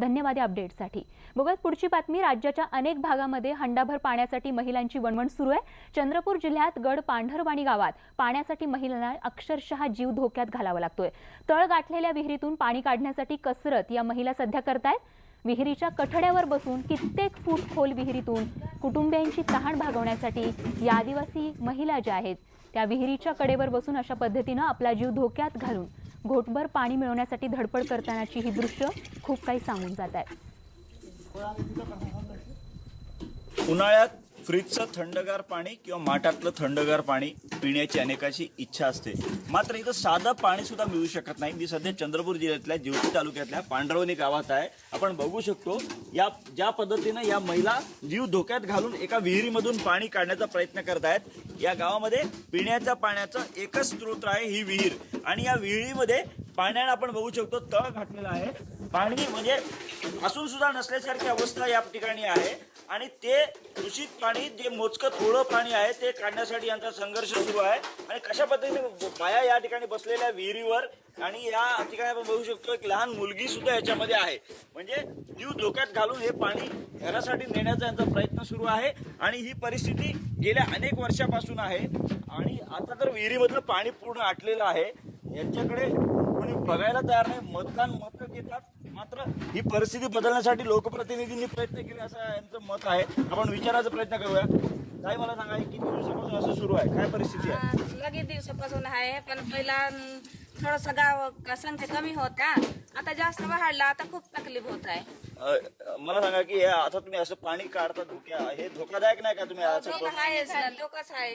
धन्यवाद या अपडेटसाठी बघूयात पुढची बातमी. राज्याच्या अनेक भागामध्ये हंडाभर पाण्यासाठी महिलांची वणवण सुरू आहे. चंद्रपूर जिल्ह्यात गड पांढरवाणी गावात पाण्यासाठी महिलांना अक्षरशः जीव धोक्यात घालावा लागतोय. तळ गाठलेल्या विहिरीतून पाणी काढण्यासाठी कसरत या महिला सध्या करतायत. विहिरीच्या कठड्यावर बसून कित्येक फूट खोल विहिरीतून कुटुंबियांची तहान भागवण्यासाठी या आदिवासी महिला ज्या आहेत त्या विहिरीच्या कडेवर बसून अशा पद्धतीनं आपला जीव धोक्यात घालून घोटभर पाणी मिळवण्यासाठी धडपड करतानाची ही दृश्य खूप काही सांगून जात आहेत उन्हाळ्यात फ्रीजचं थंडगार पाणी किंवा माठातलं थंडगार पाणी पिण्याची अनेकाची इच्छा असते. मात्र इथं साधं पाणी सुद्धा मिळू शकत नाही. मी सध्या चंद्रपूर जिल्ह्यातल्या जिवती तालुक्यातल्या पांढरवणी गावात आहे. आपण बघू शकतो या ज्या पद्धतीनं या महिला जीव धोक्यात घालून एका विहिरीमधून पाणी काढण्याचा प्रयत्न करत आहेत. या गावामध्ये पिण्याच्या पाण्याचं एकच स्रोत आहे ही विहीर. आणि या विहिरीमध्ये पाण्याला आपण बघू शकतो तळ घातलेला आहे. पाणी म्हणजे असून सुद्धा नसल्यासारखी अवस्था या ठिकाणी आहे. आणि ते दूषित पाणी जे मोजकं थोडं पाणी आहे ते काढण्यासाठी यांचा संघर्ष सुरू आहे. आणि कशा पद्धतीने बाया या ठिकाणी बसलेल्या विहिरीवर आणि या ठिकाणी आपण बघू शकतो एक लहान मुलगी सुद्धा याच्यामध्ये आहे. म्हणजे जीव धोक्यात घालून हे पाणी घरासाठी नेण्याचा यांचा प्रयत्न सुरू आहे. आणि ही परिस्थिती गेल्या अनेक वर्षापासून आहे. आणि आता तर विहिरीमधलं पाणी पूर्ण आटलेलं आहे. यांच्याकडे कोणी बघायला तयार नाही. मतदान मत घेतात. मात्र ही परिस्थिती बदलण्यासाठी लोकप्रतिनिधींनी प्रयत्न केले असं यांचं मत आहे. आपण विचारायचा प्रयत्न करूया. काय मला सांगा हे किती दिवसापासून असं सुरू आहे? काय परिस्थिती आहे? लगेच दिवसापासून आहे पण पहिला थोडस गाव संख्या कमी होता आता जास्त वाढला आता खूप तकलीफ होत आहे. अ, मला सांगा की हे आता तुम्ही असं पाणी काढता धोक्या हे धोकादायक नाही का तुम्ही? असं धोका आहेच ना धोकाच आहे.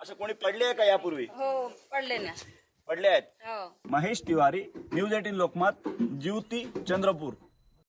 असं कोणी पडले आहे का यापूर्वी? हो पडले ना. पडले आहेत. हो. Mahesh Tiwari news eighteen Lokmat Jyoti Chandrapur.